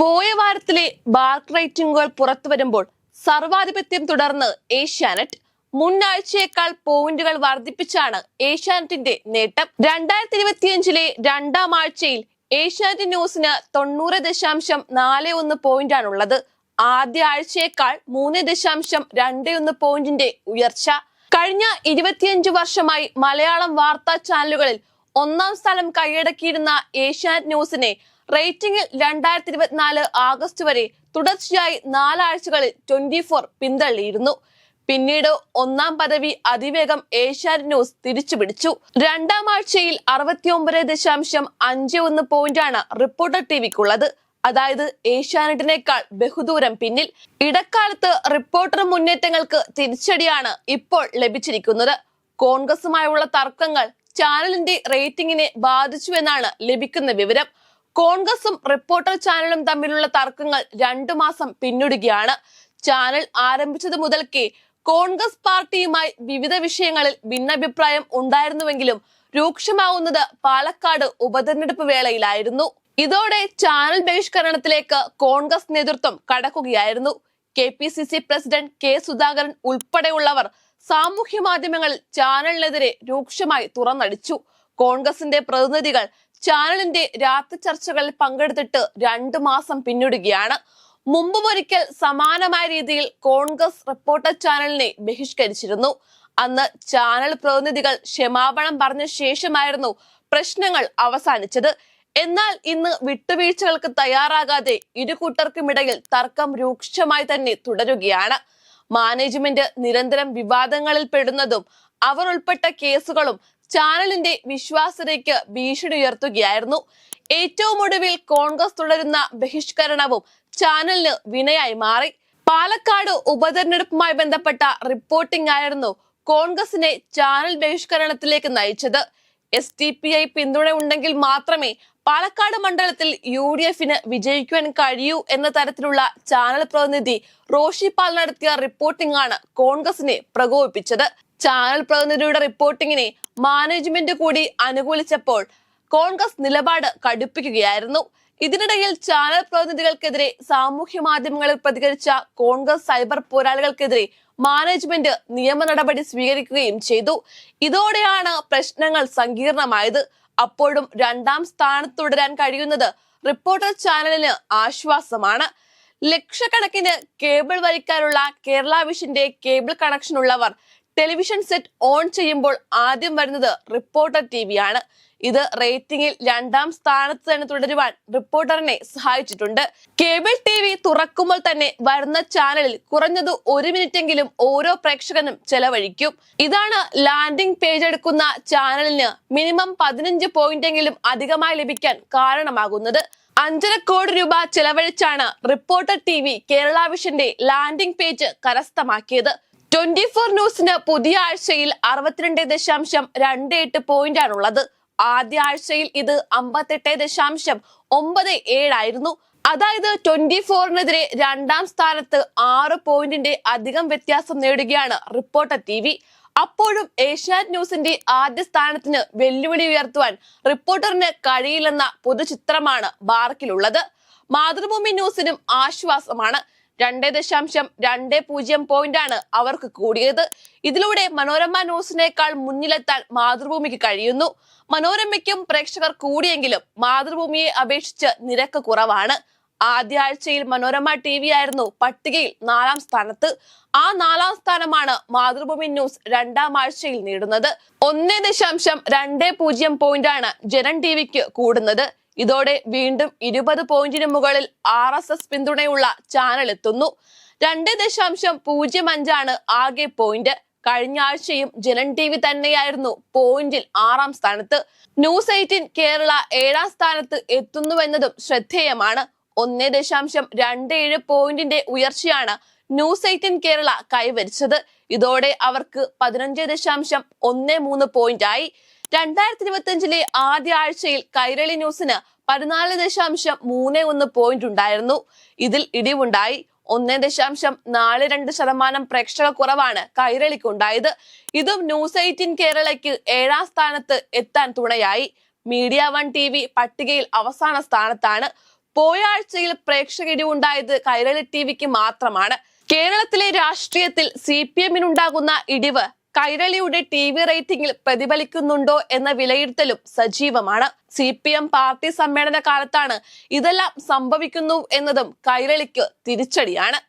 പോയ വാരത്തിലെ ബാർക്ക് റേറ്റിംഗുകൾ പുറത്തു വരുമ്പോൾ സർവാധിപത്യം തുടർന്ന് ഏഷ്യാനെറ്റ് മുൻ ആഴ്ചയേക്കാൾ പോയിന്റുകൾ വർദ്ധിപ്പിച്ചാണ് ഏഷ്യാനെറ്റിന്റെ നേട്ടം. രണ്ടായിരത്തി ഇരുപത്തിയഞ്ചിലെ രണ്ടാം ആഴ്ചയിൽ ഏഷ്യാനെറ്റ് ന്യൂസിന് തൊണ്ണൂറ് ദശാംശം നാല് ഒന്ന് പോയിന്റാണുള്ളത്. ആദ്യ ആഴ്ചയേക്കാൾ മൂന്ന് ദശാംശം രണ്ട് ഒന്ന് പോയിന്റിന്റെ ഉയർച്ച. കഴിഞ്ഞ ഇരുപത്തിയഞ്ച് വർഷമായി മലയാളം വാർത്താ ചാനലുകളിൽ ഒന്നാം സ്ഥലം കൈയടക്കിയിരുന്ന ഏഷ്യാനെറ്റ് ന്യൂസിനെ റേറ്റിംഗിൽ രണ്ടായിരത്തി ഇരുപത്തിനാല് ആഗസ്റ്റ് വരെ തുടർച്ചയായി നാലാഴ്ചകളിൽ ട്വന്റി ഫോർ പിന്തള്ളിയിരുന്നു. പിന്നീട് ഒന്നാം പദവി അതിവേഗം ഏഷ്യാനെറ്റ് ന്യൂസ് തിരിച്ചു പിടിച്ചു രണ്ടാം ആഴ്ചയിൽ അറുപത്തിയൊമ്പത് ദശാംശം അഞ്ച് ഒന്ന് പോയിന്റാണ് റിപ്പോർട്ടർ ടിവിക്കുള്ളത് അതായത് ഏഷ്യാനെറ്റിനേക്കാൾ ബഹുദൂരം പിന്നിൽ. ഇടക്കാലത്ത് റിപ്പോർട്ടർ മുന്നേറ്റങ്ങൾക്ക് തിരിച്ചടിയാണ് ഇപ്പോൾ ലഭിച്ചിരിക്കുന്നത്. കോൺഗ്രസുമായുള്ള തർക്കങ്ങൾ ചാനലിന്റെ റേറ്റിംഗിനെ ബാധിച്ചുവെന്നാണ് ലഭിക്കുന്ന വിവരം. കോൺഗ്രസും റിപ്പോർട്ടർ ചാനലും തമ്മിലുള്ള തർക്കങ്ങൾ രണ്ടു മാസം പിന്നിടുകയാണ്. ചാനൽ ആരംഭിച്ചത് മുതൽക്കേ കോൺഗ്രസ് പാർട്ടിയുമായി വിവിധ വിഷയങ്ങളിൽ ഭിന്നഭിപ്രായം ഉണ്ടായിരുന്നുവെങ്കിലും രൂക്ഷമാവുന്നത് പാലക്കാട് ഉപതെരഞ്ഞെടുപ്പ് വേളയിലായിരുന്നു. ഇതോടെ ചാനൽ ബഹിഷ്കരണത്തിലേക്ക് കോൺഗ്രസ് നേതൃത്വം കടക്കുകയായിരുന്നു. K P C C president K Sudhakaran ഉൾപ്പെടെയുള്ളവർ സാമൂഹ്യ മാധ്യമങ്ങളിൽ ചാനലിനെതിരെ രൂക്ഷമായി തുറന്നടിച്ചു. കോൺഗ്രസിന്റെ പ്രതിനിധികൾ ചാനലിന്റെ രാത്രി ചർച്ചകളിൽ പങ്കെടുത്തിട്ട് രണ്ടു മാസം പിന്നിടുകയാണ്. മുമ്പും ഒരിക്കൽ സമാനമായ രീതിയിൽ കോൺഗ്രസ് റിപ്പോർട്ടർ ചാനലിനെ ബഹിഷ്കരിച്ചിരുന്നു. അന്ന് ചാനൽ പ്രതിനിധികൾ ക്ഷമാപണം പറഞ്ഞ ശേഷമായിരുന്നു പ്രശ്നങ്ങൾ അവസാനിച്ചത്. എന്നാൽ ഇന്ന് വിട്ടുവീഴ്ചകൾക്ക് തയ്യാറാകാതെ ഇരു കൂട്ടർക്കുമിടയിൽ തർക്കം രൂക്ഷമായി തന്നെ തുടരുകയാണ്. മാനേജ്മെന്റ് നിരന്തരം വിവാദങ്ങളിൽ പെടുന്നതും അവർ ഉൾപ്പെട്ട കേസുകളും ചാനലിന്റെ വിശ്വാസ്യതയ്ക്ക് ഭീഷണി ഉയർത്തുകയായിരുന്നു. ഏറ്റവും ഒടുവിൽ കോൺഗ്രസ് തുടരുന്ന ബഹിഷ്കരണവും ചാനലിന് വിനയായി മാറി. പാലക്കാട് ഉപതെരഞ്ഞെടുപ്പുമായി ബന്ധപ്പെട്ട റിപ്പോർട്ടിംഗ് ആയിരുന്നു കോൺഗ്രസിനെ ചാനൽ ബഹിഷ്കരണത്തിലേക്ക് നയിച്ചത്. എസ് ഡി പി ഐ പിന്തുണ ഉണ്ടെങ്കിൽ മാത്രമേ പാലക്കാട് മണ്ഡലത്തിൽ യു ഡി എഫിന് വിജയിക്കുവാൻ കഴിയൂ എന്ന തരത്തിലുള്ള ചാനൽ പ്രതിനിധി റോഷി പാൽ നടത്തിയ റിപ്പോർട്ടിംഗ് ആണ് കോൺഗ്രസിനെ പ്രകോപിപ്പിച്ചത്. ചാനൽ പ്രതിനിധിയുടെ റിപ്പോർട്ടിങ്ങിനെ മാനേജ്മെന്റ് കൂടി അനുകൂലിച്ചപ്പോൾ കോൺഗ്രസ് നിലപാട് കടുപ്പിക്കുകയായിരുന്നു. ഇതിനിടയിൽ ചാനൽ പ്രതിനിധികൾക്കെതിരെ സാമൂഹ്യ മാധ്യമങ്ങളിൽ പ്രതികരിച്ച കോൺഗ്രസ് സൈബർ പോരാളികൾക്കെതിരെ മാനേജ്മെന്റ് നിയമ നടപടി സ്വീകരിക്കുകയും ചെയ്തു. ഇതോടെയാണ് പ്രശ്നങ്ങൾ സങ്കീർണമായത്. അപ്പോഴും രണ്ടാം സ്ഥാനത്ത് തുടരാൻ കഴിയുന്നത് റിപ്പോർട്ടർ ചാനലിന് ആശ്വാസമാണ്. ലക്ഷക്കണക്കിന് കേബിൾ വലിക്കാനുള്ള കേരള വിഷന്റെ കേബിൾ കണക്ഷൻ ഉള്ളവർ ടെലിവിഷൻ സെറ്റ് ഓൺ ചെയ്യുമ്പോൾ ആദ്യം വരുന്നത് റിപ്പോർട്ടർ ടി ആണ്. ഇത് റേറ്റിംഗിൽ രണ്ടാം സ്ഥാനത്ത് തന്നെ തുടരുവാൻ റിപ്പോർട്ടറിനെ സഹായിച്ചിട്ടുണ്ട്. കേബിൾ ടി വി തുറക്കുമ്പോൾ തന്നെ വരുന്ന ചാനലിൽ കുറഞ്ഞത് ഒരു മിനിറ്റെങ്കിലും ഓരോ പ്രേക്ഷകനും ചെലവഴിക്കും. ഇതാണ് ലാൻഡിംഗ് പേജ് എടുക്കുന്ന ചാനലിന് മിനിമം പതിനഞ്ച് പോയിന്റെങ്കിലും അധികമായി ലഭിക്കാൻ കാരണമാകുന്നത്. അഞ്ചര കോടി രൂപ ചെലവഴിച്ചാണ് റിപ്പോർട്ടർ ടി വി കേരള വിഷന്റെ ലാൻഡിംഗ് പേജ് കരസ്ഥമാക്കിയത്. ട്വന്റി ഫോർ ന്യൂസിന് പുതിയ ആഴ്ചയിൽ അറുപത്തിരണ്ട് ദശാംശം രണ്ട് എട്ട് പോയിന്റ് ആണുള്ളത്. ആദ്യ ആഴ്ചയിൽ ഇത് അമ്പത്തെട്ട് ദശാംശം ഒമ്പത് ഏഴായിരുന്നു അതായത് ട്വന്റി ഫോറിനെതിരെ രണ്ടാം സ്ഥാനത്ത് ആറ് പോയിന്റിന്റെ അധികം വ്യത്യാസം നേടുകയാണ് റിപ്പോർട്ടർ ടി വി. അപ്പോഴും ഏഷ്യാനെറ്റ് ന്യൂസിന്റെ ആദ്യ സ്ഥാനത്തിന് വെല്ലുവിളി ഉയർത്തുവാൻ റിപ്പോർട്ടറിന് കഴിയില്ലെന്ന പൊതുചിത്രമാണ് ബാർക്കിലുള്ളത്. മാതൃഭൂമി ന്യൂസിനും ആശ്വാസമാണ്. രണ്ട് ദശാംശം രണ്ട് പൂജ്യം പോയിന്റാണ് അവർക്ക് കൂടിയത്. ഇതിലൂടെ മനോരമ ന്യൂസിനേക്കാൾ മുന്നിലെത്താൻ മാതൃഭൂമിക്ക് കഴിയുന്നു. മനോരമയ്ക്കും പ്രേക്ഷകർ കൂടിയെങ്കിലും മാതൃഭൂമിയെ അപേക്ഷിച്ച് നിരക്ക് കുറവാണ്. ആദ്യ ആഴ്ചയിൽ മനോരമ ടി വി ആയിരുന്നു പട്ടികയിൽ നാലാം സ്ഥാനത്ത്. ആ നാലാം സ്ഥാനമാണ് മാതൃഭൂമി ന്യൂസ് രണ്ടാം ആഴ്ചയിൽ നേടുന്നത്. ഒന്ന് ദശാംശം രണ്ട് പൂജ്യം പോയിന്റാണ് ജനൻ ടി വിക്ക് കൂടുന്നത്. ഇതോടെ വീണ്ടും ഇരുപത് പോയിന്റിന് മുകളിൽ ആർ എസ് എസ് പിന്തുണയുള്ള ചാനൽ എത്തുന്നു. രണ്ട് ദശാംശം പൂജ്യം അഞ്ചാണ് ആകെ പോയിന്റ്. കഴിഞ്ഞ ആഴ്ചയും ജനൻ ടി വി തന്നെയായിരുന്നു പോയിന്റിൽ ആറാം സ്ഥാനത്ത്. ന്യൂസ് എയ്റ്റീൻ കേരള ഏഴാം സ്ഥാനത്ത് എത്തുന്നുവെന്നതും ശ്രദ്ധേയമാണ്. ഒന്നേ ദശാംശം രണ്ട് ഏഴ് പോയിന്റിന്റെ ഉയർച്ചയാണ് ന്യൂസ് എയ്റ്റീൻ കേരള കൈവരിച്ചത്. ഇതോടെ അവർക്ക് പതിനഞ്ച് ദശാംശം ഒന്ന് മൂന്ന് പോയിന്റ് ആയി രണ്ടായിരത്തി ഇരുപത്തി അഞ്ചിലെ ആദ്യ ആഴ്ചയിൽ കൈരളി ന്യൂസിന് പതിനാല് ദശാംശം മൂന്ന് ഒന്ന് പോയിന്റ് ഉണ്ടായിരുന്നു. ഇതിൽ ഇടിവുണ്ടായി. ഒന്ന് ദശാംശം നാല് രണ്ട് ശതമാനം പ്രേക്ഷക കുറവാണ് കൈരളിക്കുണ്ടായത് ഇതും ന്യൂസ് എയ്റ്റീൻ കേരളയ്ക്ക് ഏഴാം സ്ഥാനത്ത് എത്താൻ തുണയായി. മീഡിയ വൺ ടി വി പട്ടികയിൽ അവസാന സ്ഥാനത്താണ്. പോയ ആഴ്ചയിൽ പ്രേക്ഷക ഇടിവുണ്ടായത് കൈരളി ടി വിക്ക് മാത്രമാണ്. കേരളത്തിലെ രാഷ്ട്രീയത്തിൽ സി പി എമ്മിനുണ്ടാകുന്ന ഇടിവ് കൈരളിയുടെ ടി വി റേറ്റിംഗിൽ പ്രതിഫലിക്കുന്നുണ്ടോ എന്ന വിലയിരുത്തലും സജീവമാണ്. സി പി എം പാർട്ടി സമ്മേളന കാലത്താണ് ഇതെല്ലാം സംഭവിക്കുന്നു എന്നതും കൈരളിക്ക് തിരിച്ചടിയാണ്.